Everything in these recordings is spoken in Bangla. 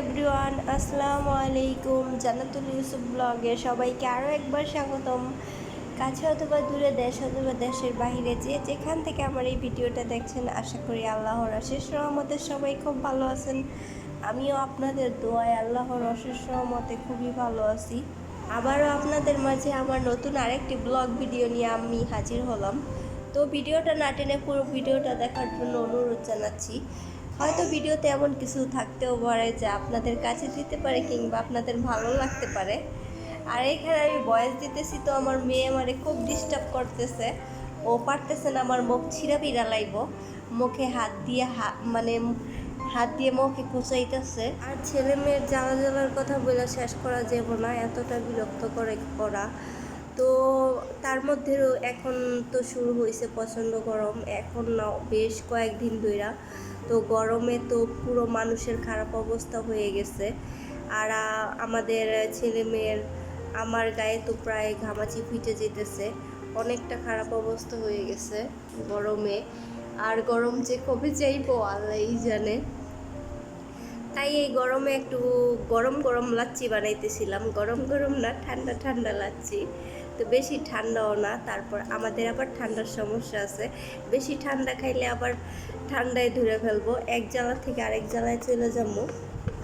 এভরিওয়ান, আসসালামু আলাইকুম। জান্নাতুল ইউসুফ ব্লগে সবাইকে আরও একবার স্বাগতম। কাছে অথবা দূরে দেশ অথবা দেশের বাইরে যে যেখান থেকে আমার এই ভিডিওটা দেখছেন, আশা করি আল্লাহর অশেষ রহমতে সবাই খুব ভালো আছেন। আমিও আপনাদের দোয়ায় আল্লাহর অশেষ রহমতে খুবই ভালো আছি। আবারও আপনাদের মাঝে আমার নতুন আরেকটি ব্লগ ভিডিও নিয়ে আমি হাজির হলাম। তো ভিডিওটা না টেনে পুরো ভিডিওটা দেখার জন্য অনুরোধ জানাচ্ছি। হয়তো ভিডিওতে এমন কিছু থাকতেও পারে যা আপনাদের কাছে দিতে পারে কিংবা আপনাদের ভালো লাগতে পারে। আর এখানে আমি বয়স দিতেছি তো আমার মেয়ে আমারে খুব ডিস্টার্ব করতেছে। ও পারতেছে না আমার মুখ ছিঁড়া বিড়া লাইব। মুখে হাত দিয়ে হাত মানে হাত দিয়ে মুখে কুচাইতেছে। আর ছেলে মেয়ের জ্বালা জ্বালার কথা বলে শেষ করা যাব না, এতটা বিরক্ত করে করা তো তার মধ্যেও এখন তো শুরু হয়েছে প্রচণ্ড গরম। এখন বেশ কয়েকদিন ধইরা। তো গরমে তো পুরো মানুষের খারাপ অবস্থা হয়ে গেছে। আর আমাদের ছেলে মেয়ের, আমার গায়ে তো প্রায় ঘামাচি ফিটে যেতেছে। অনেকটা খারাপ অবস্থা হয়ে গেছে গরমে। আর গরম যে কবে যাইবো আল্লাহই জানে। তাই এই গরমে একটু গরম গরম লাচ্ছি বানাইতেছিলাম। গরম গরম না, ঠান্ডা ঠান্ডা লাচ্ছি। তো বেশি ঠান্ডাও না, তারপর আমাদের আবার ঠান্ডার সমস্যা আছে। বেশি ঠান্ডা খাইলে আবার ঠান্ডায় ধরে ফেলব, এক জ্বালা থেকে আরেক জ্বালায় চলে যাব।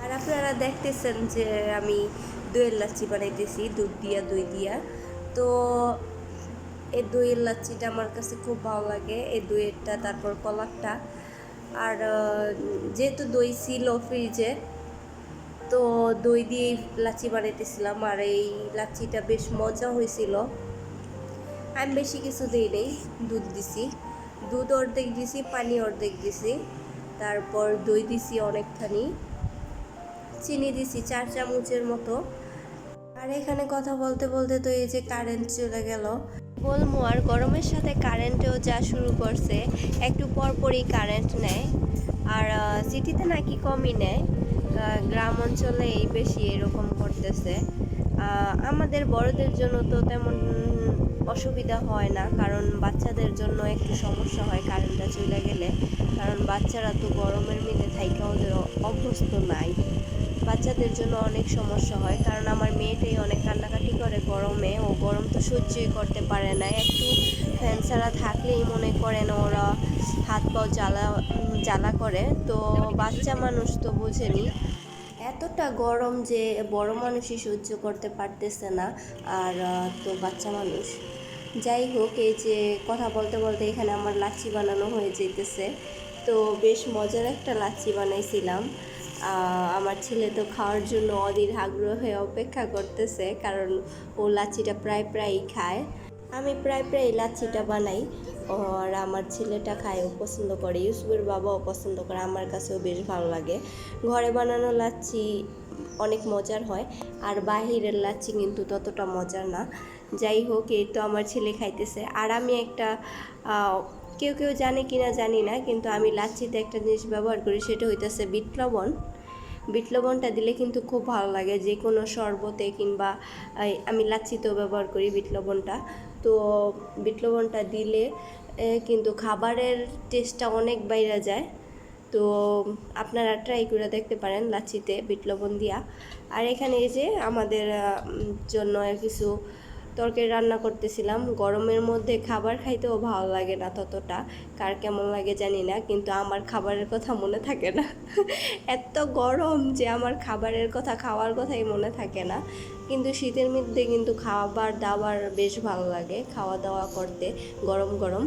আর আপনারা দেখতেছেন যে আমি দইয়ের লাচ্ছি বানাইতেছি, দুধ দিয়া, দই দিয়া। তো এই দইয়ের লাচ্ছিটা আমার কাছে খুব ভালো লাগে, এই দইয়েরটা, তারপর কলারটা। আর যেহেতু দই ছিল ফ্রিজে তো দই দিয়ে লাচ্ছি বানাইতেছিলাম আর এই লাচ্ছিটা বেশ মজা হয়েছিল। আমি বেশি কিছু দিই নেই, দুধ দিছি। দুধ অর্ধেক দিছি, পানি অর্ধেক দিছি। তারপর দই দিছি অনেকখানি। চিনি দিছি চার চামচের মতো। আর এখানে কথা বলতে বলতে তো এই যে কারেন্ট চলে গেল। বলব আর গরমের সাথে কারেন্টেও যা শুরু করছে, একটু পর পরই কারেন্ট নেয়। আর সিটিতে নাকি কমই নেয়। আহ, অঞ্চলে এই বেশি এরকম করতেছে। আমাদের বড়দের জন্য তো তেমন অসুবিধা হয় না, কারণ বাচ্চাদের জন্য একটু সমস্যা হয় কারেন্টটা চলে গেলে। কারণ বাচ্চারা তো গরমের মিলে থাইকা ওদের অভ্যস্ত নাই। বাচ্চাদের জন্য অনেক সমস্যা হয়, কারণ আমার মেয়েটাই অনেক কান্নাকাটি করে গরমে। ও গরম তো সহ্যই করতে পারে না। একটু ফ্যান ছাড়া থাকলেই মনে করেন ওরা হাত পাও জ্বালা জ্বালা করে। তো বাচ্চা মানুষ তো বোঝেনি। এতটা গরম যে বড় মানুষই সহ্য করতে পারতেছে না, আর তো বাচ্চা মানুষ। যাই হোক, এই যে কথা বলতে বলতে এখানে আমার লাচ্ছি বানানো হয়ে যেতেছে। তো বেশ মজার একটা লাচ্ছি বানাইছিলাম। আমার ছেলে তো খাওয়ার জন্য অধীর আগ্রহ অপেক্ষা করতেছে, কারণ ও লাচ্ছিটা প্রায় প্রায়ই খায়। আমি প্রায় প্রায় লাচ্ছিটা বানাই। আর আমার ছেলেটা খায় পছন্দ করে, ইউসুফের বাবাও পছন্দ করে, আমার কাছেও বেশ ভালো লাগে। ঘরে বানানো লাচ্ছি অনেক মজার হয়, আর বাহিরের লাচ্ছি কিন্তু ততটা মজার না। যাই হোক, এই তো আমার ছেলে খাইতেছে। আর আমি একটা কেউ কেউ জানে কি না জানি না, কিন্তু আমি লাচ্ছিতে একটা জিনিস ব্যবহার করি, সেটা হইতেছে বিট লবণ। দিলে কিন্তু খুব ভালো লাগে যে কোনো শরবতে কিংবা আমি লাচ্ছিতেও ব্যবহার করি বিট লবণটা। তো বিট লবণটা দিলে কিন্তু খাবারের টেস্টটা অনেক বাইরে যায়। তো আপনারা ট্রাই করে দেখতে পারেন লাচিতে বিট লবণ দিয়া। আর এখানে এই যে আমাদের জন্য কিছু তরকারি রান্না করতেছিলাম, গরমের মধ্যে খাবার খাইতেও ভালো লাগে না ততটা, কার কেমন লাগে জানি না, কিন্তু আমার খাবারের কথা মনে থাকে না। এত গরম যে আমার খাবারের কথা, খাওয়ার কথাই মনে থাকে না। কিন্তু শীতের মধ্যে কিন্তু খাবার দাবার বেশ ভালো লাগে খাওয়া দাওয়া করতে গরম গরম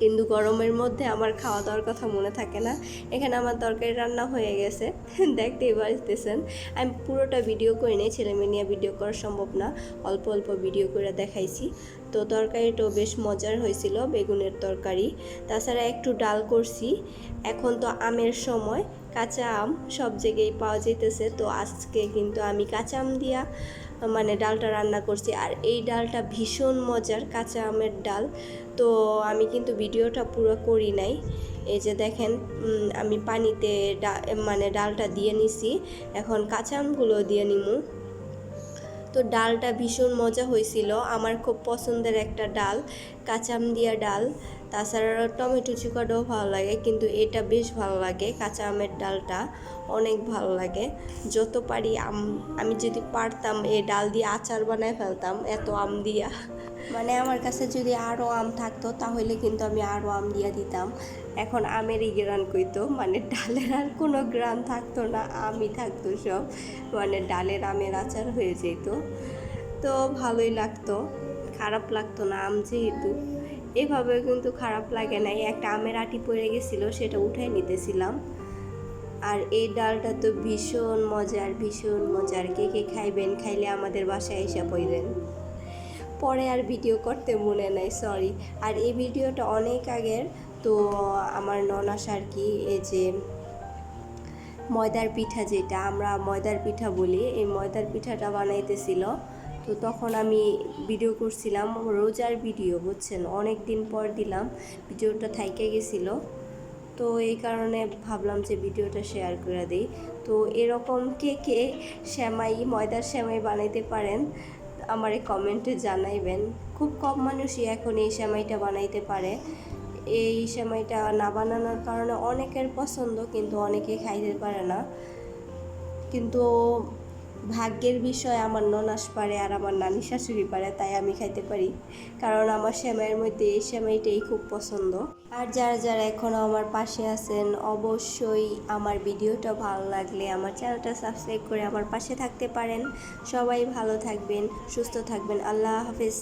কিন্তু গরমের মধ্যে আমার খাওয়া দাওয়ার কথা মনে থাকে না। এখানে আমার তরকারি রান্না হয়ে গেছে, দেখতেই পারতেছেন। আমি পুরোটা ভিডিও করে নিই, ছেলে মেয়ে নিয়ে ভিডিও করা সম্ভব না। অল্প অল্প ভিডিও করে দেখাইছি। তো তরকারিটাও বেশ মজার হয়েছিল, বেগুনের তরকারি। তাছাড়া একটু ডাল করছি। এখন তো আমের সময় কাঁচা আম সব জায়গায় পাওয়া যেতেছে তো আজকে কিন্তু আমি কাঁচা আম দিয়া মানে ডালটা রান্না করছি। আর এই ডালটা ভীষণ মজার, কাঁচা আমের ডাল। তো আমি কিন্তু ভিডিওটা পুরো করি নাই। এই যে দেখেন আমি পানিতে মানে ডালটা দিয়ে নিছি। এখন কাঁচা আমগুলো দিয়ে নিমু। তো ডালটা ভীষণ মজা হয়েছিল আমার খুব পছন্দের একটা ডাল কাঁচাম দিয়া ডাল। তাছাড়া টমেটো চুকাটাও ভালো লাগে, কিন্তু এটা বেশ ভালো লাগে। কাঁচা আমের ডালটা অনেক ভালো লাগে। যত পারি আম, আমি যদি পারতাম এই ডাল দিয়ে আচার বানায় ফেলতাম, এত আম দিয়া। মানে আমার কাছে যদি আরও আম থাকতো, তাহলে কিন্তু আমি আরও আম দিয়া দিতাম। এখন আমেরই গ্রান কইতো মানে ডালের আর কোনো গ্রান থাকতো না, আমই থাকতো সব। মানে ডালের আমের আচার হয়ে যেত। তো ভালোই লাগতো, খারাপ লাগতো না আম যেহেতু। এভাবে কিন্তু খারাপ লাগে নাই। একটা আমের আটি পড়ে গেছিল, সেটা উঠাই নিতেছিলাম। আর এই ডালটা তো ভীষণ মজার ভীষণ মজার। কে কে খাইবেন, খাইলে আমাদের বাসায় এসে পড়বেন। পরে আর ভিডিও করতে মনে নাই সরি আর এই ভিডিওটা অনেক আগের, তো আমার ননাস আর কি, এই যে ময়দার পিঠা যেটা, আমরা ময়দার পিঠা বলি, এই ময়দার পিঠাটা বানাইতেছিল। তো তখন আমি ভিডিও করছিলাম, রোজার ভিডিও বুঝছেন? অনেক দিন পর দিলাম, ভিডিওটা থাইকে গেছিল। তো এই কারণে ভাবলাম যে ভিডিওটা শেয়ার করে দিই। তো এরকম কে কে শ্যামাই, ময়দার শ্যামাই বানাইতে পারেন, আমার এই কমেন্টে জানাইবেন। খুব কম মানুষই এখন এই শ্যামাইটা বানাইতে পারে। এই সেমাইটা না বানানোর কারণে অনেকের পছন্দ, কিন্তু অনেকে খাইতে পারে না। কিন্তু ভাগ্যের বিষয় আমার ননাস পারে আর আমার নানি শাশুড়ি পারে, তাই আমি খাইতে পারি। কারণ আমার শ্যামাইয়ের মধ্যে এই শ্যামাইটাই খুব পছন্দ। আর যারা যারা এখনও আমার পাশে আছেন, অবশ্যই আমার ভিডিওটা ভালো লাগলে আমার চ্যানেলটা সাবস্ক্রাইব করে আমার পাশে থাকতে পারেন। সবাই ভালো থাকবেন, সুস্থ থাকবেন। আল্লাহ হাফেজ।